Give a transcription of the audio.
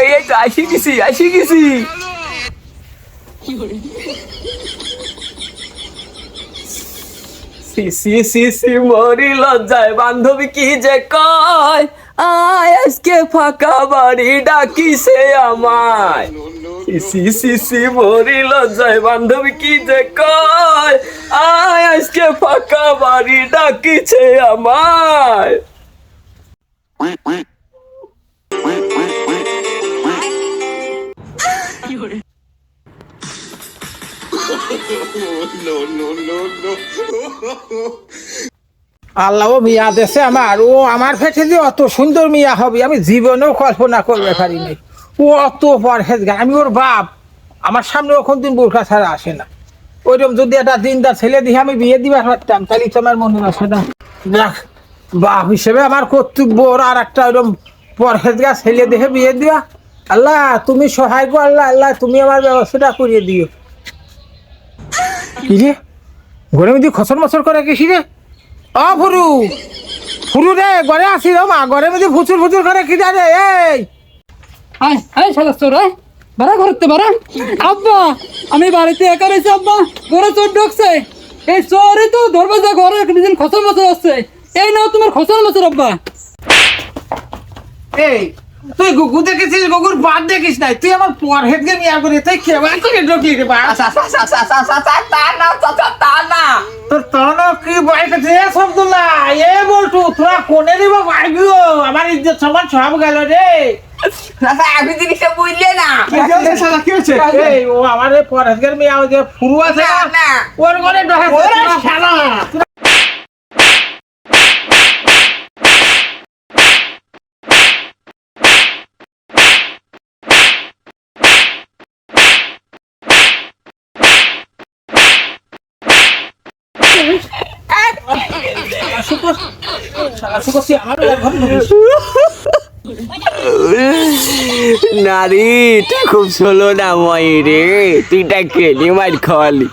এই এই তো আসি গেছি আসি গেছি সি সি সি মরি লজ্জায় বান্ধবী কি যে কয়? আয়, আজকে ফাঁকা বাড়ি ডাকিছে আমায়। সি সি সি, মরি লজ্জায় বান্ধবী কি যে কয়? আয়, আজকে ফাঁকা বাড়ি ডাকিছে আমায়। আল্লাহ মিয়া দেশে আমার, ও আমার ফেটে যে অত সুন্দর মিয়া হবে, আমি জীবনেও কল্পনা করতে পারি নাই। ও অত পরহেজ আমি ওর বাপ। আমার সামনে ওখান দিন বোরখা ছাড়া আসে না। ওইরকম যদি একটা দিনদার ছেলে দিয়ে আমি বিয়ে দিবার পারতাম, তাহলে তো আমার মনে আসে না। যাক বাপ হিসেবে আমার কর্তব্য আর একটা ওইরকম পরহেজগা ছেলে দেখে বিয়ে দিয়া আল্লাহ, তুমি সহায় গো আল্লাহ আল্লাহ, তুমি আমার ব্যবস্থাটা করিয়ে দিও। কি রে? ঘরে মধ্যে খসর মসর করে গেছি রে। অ ফুরু ফুরু রে, ঘরে আসি রে মা ঘরে মধ্যে ফুচুর ফুচুর করে কি জানে এই। আয় আয় চোর, আয়। বাড়া ঘরতে বাড়া। আব্বা, আমি বাড়িতে একা রয়েছি, আব্বা। ঘরে চোর ঢুকছে। এই চোরই তো ধরবে যে ঘরে, একদিন খসর মসর আসছে এই নাও তোমার খসর মসর আব্বা। এই তুই গুগু দেখেছিস গুগুর বাদ দেখিস নাই। তুই আমার পর হেডকে নিয়ে করে তুই কেমন করে ঢুকলি রে বা তোর তখন কি বাইক আছে? এ সবদুল্লাহ এ বলটু তোরা কোনে দিব বাইবিও আমার ইজ্জত সমান সব গেল রে। আমি জিনিসটা বুঝলে না। এই ও আমার পর হেডকের মেয়ে ওই যে ফুরু আছে না, না। ওর ঘরে ঢোকা শালা। নারী তুই খুব ষোলো না ময়ূরে। রে তুই ডাকে মার খাওয়ালি।